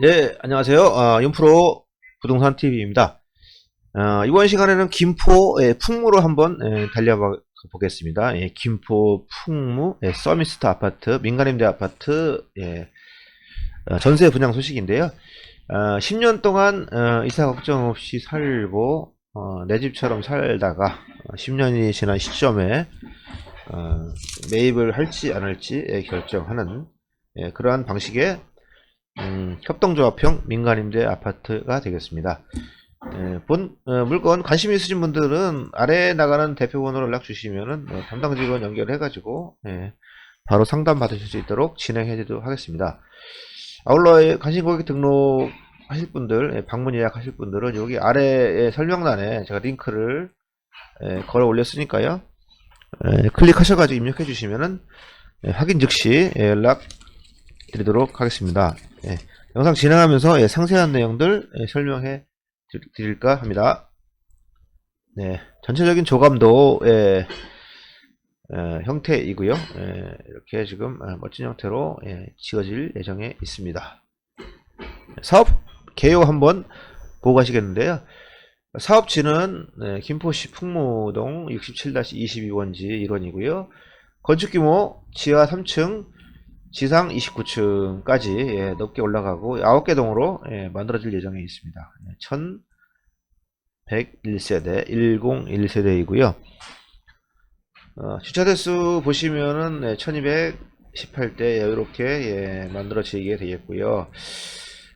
네, 안녕하세요. 어, 윤프로 부동산 TV입니다. 어, 이번 시간에는 김포의 풍무로 한번 예, 달려보겠습니다. 예, 김포 풍무 예, 서미스트 아파트, 민간임대 아파트 예, 어, 전세 분양 소식인데요. 어, 10년 동안 어, 이사 걱정 없이 살고 어, 내 집처럼 살다가 어, 10년이 지난 시점에 어, 매입을 할지 안 할지 예, 결정하는 예, 그러한 방식의 음, 협동조합형 민간임대 아파트가 되겠습니다. 예, 본 어, 물건 관심 있으신 분들은 아래에 나가는 대표번호를 연락 주시면은 어, 담당 직원 연결해 가지고 예, 바로 상담 받으실 수 있도록 진행해 드리도록 하겠습니다. 아울러 예, 관심 고객 등록 하실 분들, 예, 방문 예약하실 분들은 여기 아래 설명란에 제가 링크를 예, 걸어 올렸으니까요. 예, 클릭하셔가지고 입력해 주시면은 예, 확인 즉시 예, 연락 드리도록 하겠습니다. 예, 영상 진행하면서 예, 상세한 내용들 예, 설명해 드- 드릴까 합니다. 네, 전체적인 조감도 예, 예, 형태이고요. 예, 이렇게 지금 아, 멋진 형태로 예, 지어질 예정에 있습니다. 사업 개요 한번 보고 가시겠는데요. 사업지는 네, 김포시 풍무동 67-22원지 1원이고요. 건축 규모 지하 3층, 지상 29층까지 예, 높게 올라가고 9개 동으로 예, 만들어질 예정에 있습니다. 1101세대, 101세대이고요. 어, 주차 대수 보시면은 네, 1218대 여유롭게 예, 만들어지게 되겠고요.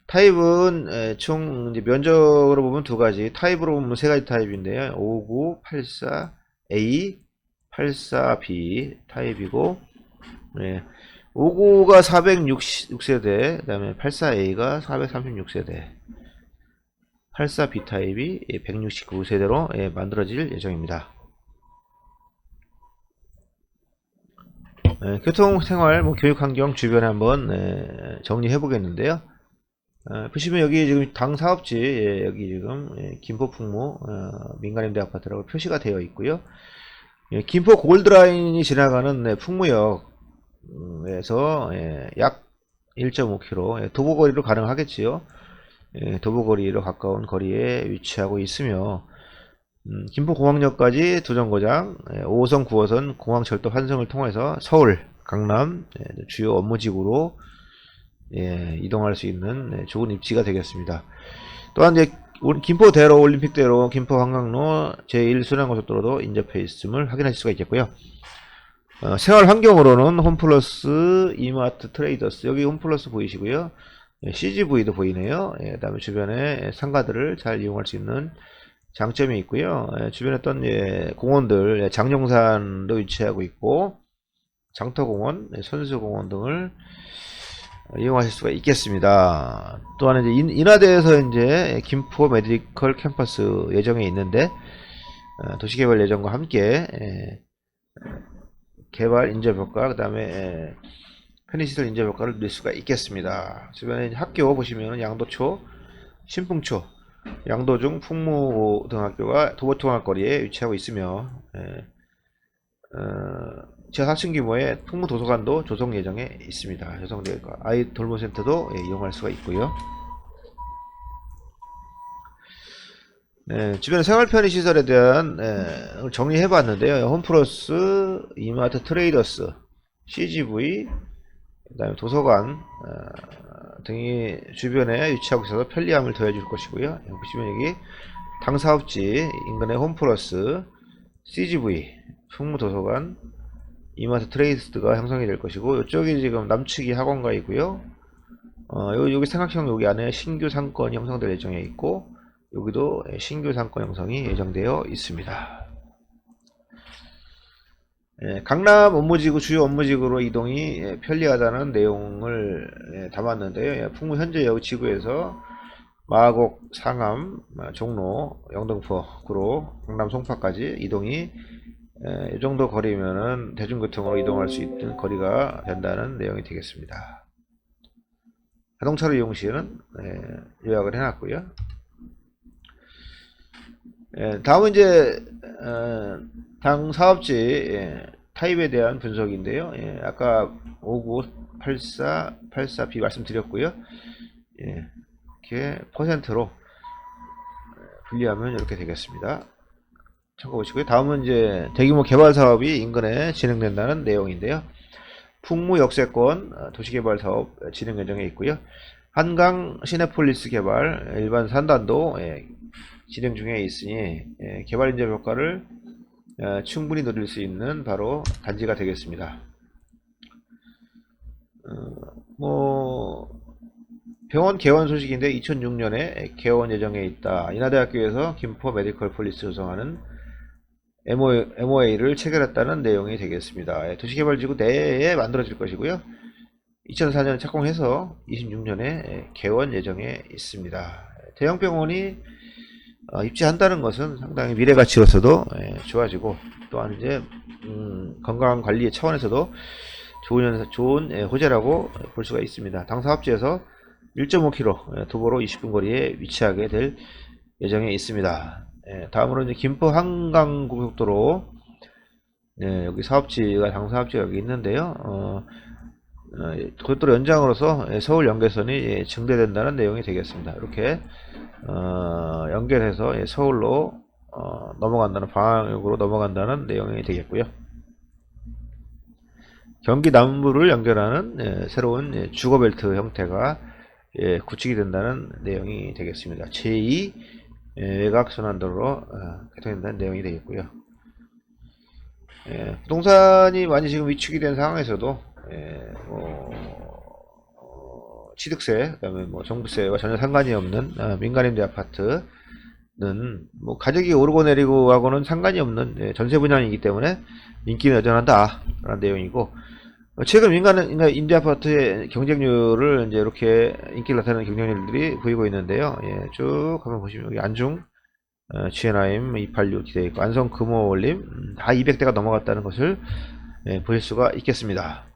타입은 예, 총 면적으로 보면 두 가지, 타입으로 보면 세 가지 타입인데요. 59, 84, A, 84B 타입이고, 예, 59가 466세대, 그 다음에 84A가 436세대, 84B 타입이 169세대로 만들어질 예정입니다. 예, 교통, 생활, 뭐 교육 환경 주변에 한번 예, 정리해 보겠는데요. 어, 보시면 여기 지금 당 사업지 예, 여기 지금 예, 김포 풍무 어, 민간임대 아파트라고 표시가 되어 있고요. 예, 김포 골드라인이 지나가는 네, 풍무역 에서 예, 약 1.5km 예, 도보거리로 가능하겠지요. 예, 도보거리로 가까운 거리에 위치하고 있으며 음, 김포공항역까지 두 정거장, 예, 5호선, 9호선 공항철도 환승을 통해서 서울, 강남 예, 주요 업무지구로 예, 이동할 수 있는 네, 좋은 입지가 되겠습니다. 또한 이제 김포대로 올림픽대로 김포한강로 제1순환고속도로도 인접해 있음을 확인하실 수가 있겠고요. 어, 생활 환경으로는 홈플러스, 이마트, 트레이더스 여기 홈플러스 보이시고요. 예, CGV도 보이네요. 예, 그 다음에 주변에 상가들을 잘 이용할 수 있는 장점이 있고요. 예, 주변에 어떤 예, 공원들, 예, 장룡산도 위치하고 있고 장터공원, 예, 선수공원 등을 이용하실 수가 있겠습니다. 또한 이제 인, 인하대에서 이제 김포 메디컬 캠퍼스 예정에 있는데 어, 도시개발 예정과 함께 예, 개발 인접 효과 그 다음에 편의시설 인접 효과를 누릴 수가 있겠습니다. 주변에 학교 보시면 양도초, 신풍초, 양도중 풍무등학교가 도보통학 거리에 위치하고 있으며 예, 어, 지하 4층 규모의 풍무도서관도 조성 예정에 있습니다. 있고 아이 돌보센터도 예, 이용할 수가 있고요. 네, 주변 생활 편의 시설에 대한 예, 정리해 봤는데요. 홈플러스, 이마트 트레이더스, CGV, 그다음에 도서관 어, 등이 주변에 위치하고 있어서 편리함을 더해줄 것이고요. 여기 보시면 여기 당사업지 인근의 홈플러스, CGV, 풍무도서관, 이마트 트레이더스가 형성이 될 것이고 이쪽이 지금 남측이 학원가이고요. 어, 여기, 여기 생각형 여기 안에 신규 상권이 형성될 예정에 있고 여기도 예, 신규 상권 형성이 예정되어 있습니다. 예, 강남 업무지구 주요 업무지구로 이동이 예, 편리하다는 내용을 예, 담았는데요. 예, 풍무 현재 여기 지구에서 마곡, 상암, 아, 종로, 영등포 구로 강남 송파까지 이동이 예, 이 정도 거리면은 대중교통으로 이동할 수 있는 거리가 된다는 내용이 되겠습니다. 자동차로 이용 시에는 예, 요약을 해놨고요. 예, 다음은 이제 어, 당 사업지 예, 타입에 대한 분석인데요. 예, 아까 59, 84, 84B 말씀드렸고요. 예, 이렇게 퍼센트로 분리하면 이렇게 되겠습니다. 참고보시고요. 다음은 이제 대규모 개발 사업이 인근에 진행된다는 내용인데요. 풍무 역세권 어, 도시개발 사업 진행 예정에 있고요. 한강 시내폴리스 개발 일반 산단도 예, 진행 중에 있으니 예, 개발 인접 효과를 어, 충분히 누릴 수 있는 바로 단지가 되겠습니다. 어, 뭐 병원 개원 소식인데 2006년에 개원 예정에 있다. 인하대학교에서 김포 메디컬 폴리스 조성하는 MOA를 체결했다는 내용이 되겠습니다. 예, 도시개발지구 내에 만들어질 것이고요. 2004년 착공해서 26년에 개원 예정에 있습니다. 대형 병원이 어, 입지한다는 것은 상당히 미래 가치로서도 예, 좋아지고 또한 이제 음, 건강 관리 차원에서도 좋은 현- 좋은 예, 호재라고 볼 수가 있습니다. 당 사업지에서 1.5km 예, 도보로 20분 거리에 위치하게 될 예정에 있습니다. 예, 다음으로 이제 김포 한강 고속도로 네, 여기 사업지가 당 사업지가 여기 있는데요. 어, 어, 고속도로 연장으로서 예, 서울 연계선이 예, 증대된다는 내용이 되겠습니다. 이렇게 어, 연결해서 예, 서울로 어, 넘어간다는 방향으로 넘어간다는 내용이 되겠고요. 경기 남부를 연결하는 예, 새로운 예, 주거벨트 형태가 예, 구축이 된다는 내용이 되겠습니다. 제2 예, 외곽순환도로 어, 개통된다는 내용이 되겠고요. 예, 부동산이 많이 지금 위축이 된 상황에서도 예, 뭐, 어, 취득세, 그다음에 뭐 정부세와 전혀 상관이 없는 어, 민간임대 아파트는 뭐 가격이 오르고 내리고 하고는 상관이 없는 예, 전세 분양이기 때문에 인기는 여전하다라는 내용이고 어, 최근 민간 인간 임대 아파트의 경쟁률을 이제 이렇게 인기를 나타내는 경쟁률들이 보이고 있는데요. 예, 쭉 한번 보시면 여기 안중 어, GNIM 286 기대 있고 안성 금호올림 음, 다 200대가 넘어갔다는 것을 예, 보실 수가 있겠습니다.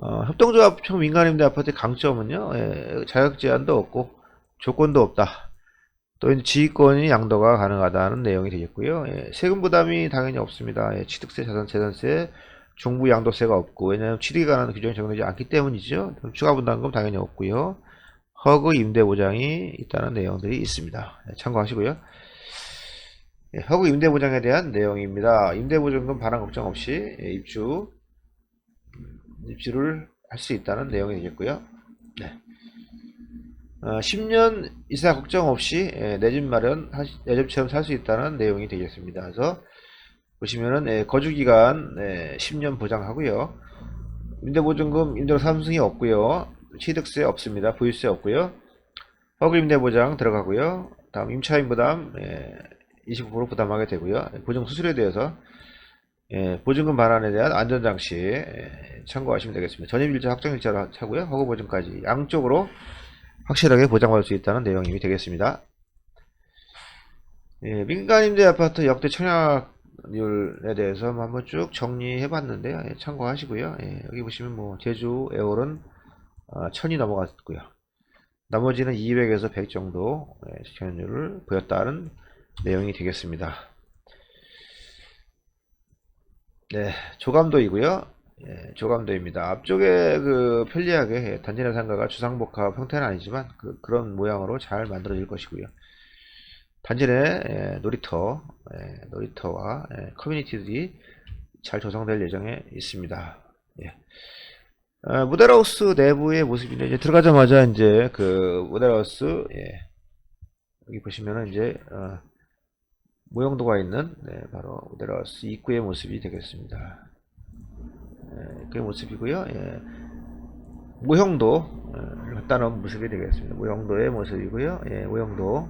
어, 협동조합형 민간임대 아파트의 강점은요, 예, 자격 제한도 없고 조건도 없다. 또 이제 지휘권이 양도가 가능하다는 내용이 되겠고요. 예, 세금 부담이 당연히 없습니다. 예, 취득세, 자산, 재산세, 종부 양도세가 없고 왜냐하면 취득에 관한 규정이 적용되지 않기 때문이죠. 추가 분담금 당연히 없고요. 허그 임대 보장이 있다는 내용들이 있습니다. 예, 참고하시고요. 예, 허그 임대 보장에 대한 내용입니다. 임대 보증금 반환 걱정 없이 예, 입주 입주를 할 수 있다는 내용이 되겠고요. 네. 어, 10년 이상 걱정 없이 예, 내집 마련, 내 집처럼 살 수 있다는 내용이 되겠습니다. 그래서 보시면은 예, 거주 기간 예, 10년 보장하고요. 임대보증금 임대료 삼승이 없고요. 취득세 없습니다. 부유세 없고요. 허그 임대 보장 들어가고요. 다음 임차인 부담 예, 25% 부담하게 되고요. 보증 수수료에 대해서 예, 보증금 반환에 대한 안전장치 예, 참고하시면 되겠습니다. 전입일자 확정일자로 하고요. 허그보증까지 양쪽으로 확실하게 보장받을 수 있다는 내용이 되겠습니다. 예, 민간임대 아파트 역대 청약률에 대해서 한번 쭉 정리해 봤는데요. 예, 참고하시고요. 예, 여기 보시면 뭐 제주 에어는 어, 1000이 넘어갔고요. 나머지는 200에서 100 정도 예, 청약률을 보였다는 내용이 되겠습니다. 네, 조감도이고요. 예, 조감도입니다. 앞쪽에 그 편리하게 예, 단지 내 상가가 주상복합 형태는 아니지만 그, 런 모양으로 잘 만들어질 것이고요. 단지 내 예, 놀이터, 예, 놀이터와 예, 커뮤니티들이 잘 조성될 예정에 있습니다. 예. 어, 모델하우스 내부의 모습인데 이제 들어가자마자 이제 그 모델하우스 예, 여기 보시면은 이제 어, 모형도가 있는 네, 바로 모델하우스 입구의 모습이 되겠습니다. 예, 그 모습이고요. 예. 모형도 예, 갖다 놓은 모습이 되겠습니다. 모형도의 모습이고요. 예, 모형도.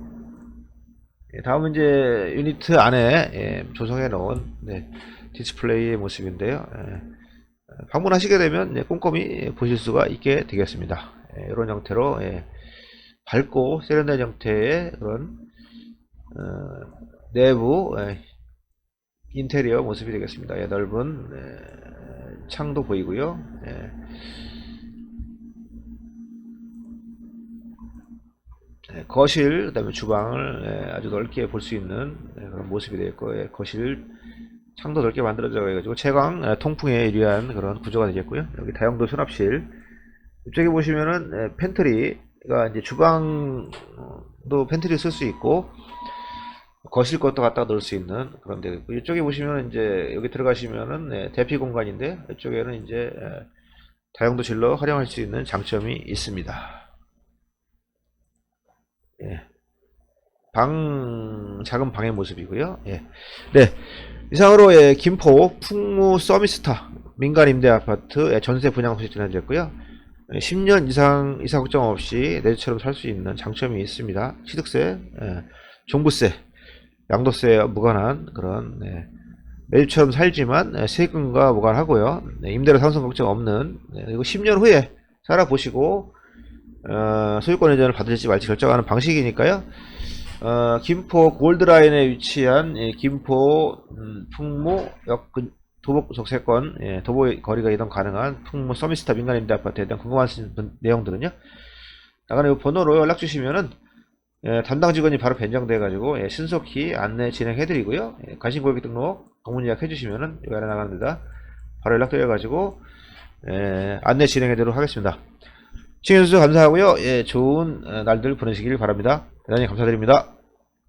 예, 다음은 이제 유니트 안에 예, 조성해 놓은 네, 디스플레이의 모습인데요. 예, 방문하시게 되면 예, 꼼꼼히 보실 수가 있게 되겠습니다. 예, 이런 형태로 예, 밝고 세련된 형태의 그런 어, 내부 예, 인테리어 모습이 되겠습니다. 예, 넓은 예, 창도 보이고요. 예. 예, 거실, 그다음에 주방을 예, 아주 넓게 볼 수 있는 예, 그런 모습이 되겠고, 예, 거실 창도 넓게 만들어져 가지고 채광, 예, 통풍에 유리한 그런 구조가 되겠고요. 여기 다용도 수납실 이쪽에 보시면은 예, 팬트리가 이제 주방도 팬트리 쓸 수 있고 거실 것도 갖다 넣을 수 있는 그런 데 있고 이쪽에 보시면 이제 여기 들어가시면은 예, 대피 공간인데 이쪽에는 이제 예, 다용도 실로 활용할 수 있는 장점이 있습니다. 예. 방 작은 방의 모습이고요. 예. 네. 이상으로 예, 김포 풍무 서미스타 민간 임대 아파트 예, 전세 분양 소식 전해드렸고요. 예, 10년 이상 이사 걱정 없이 내주처럼 살 수 있는 장점이 있습니다. 취득세, 예, 종부세, 양도세와 무관한 그런 예, 매주처럼 살지만 예, 세금과 무관하고요. 네, 임대료 상승 걱정 없는 네, 그리고 10년 후에 살아보시고 어, 소유권 이전을 받을지 말지 결정하는 방식이니까요. 어, 김포 골드라인에 위치한 예, 김포 음, 풍무역 근- 도보 적세권 예, 도보 거리가 이동 가능한 풍무 서미스타 민간 임대 아파트에 대한 궁금한 분- 내용들은요. 나가는 이 번호로 연락 주시면은 예, 담당 직원이 바로 변경돼 가지고 예, 신속히 안내 진행해 드리고요. 예, 관심 고객 등록 방문 예약 해 주시면은 여기 아래 나가는 데다 바로 연락 드려 가지고 예, 안내 진행해 드리도록 하겠습니다. 시청해 주셔서 감사하고요. 예, 좋은 어, 날들 보내시길 바랍니다. 대단히 감사드립니다.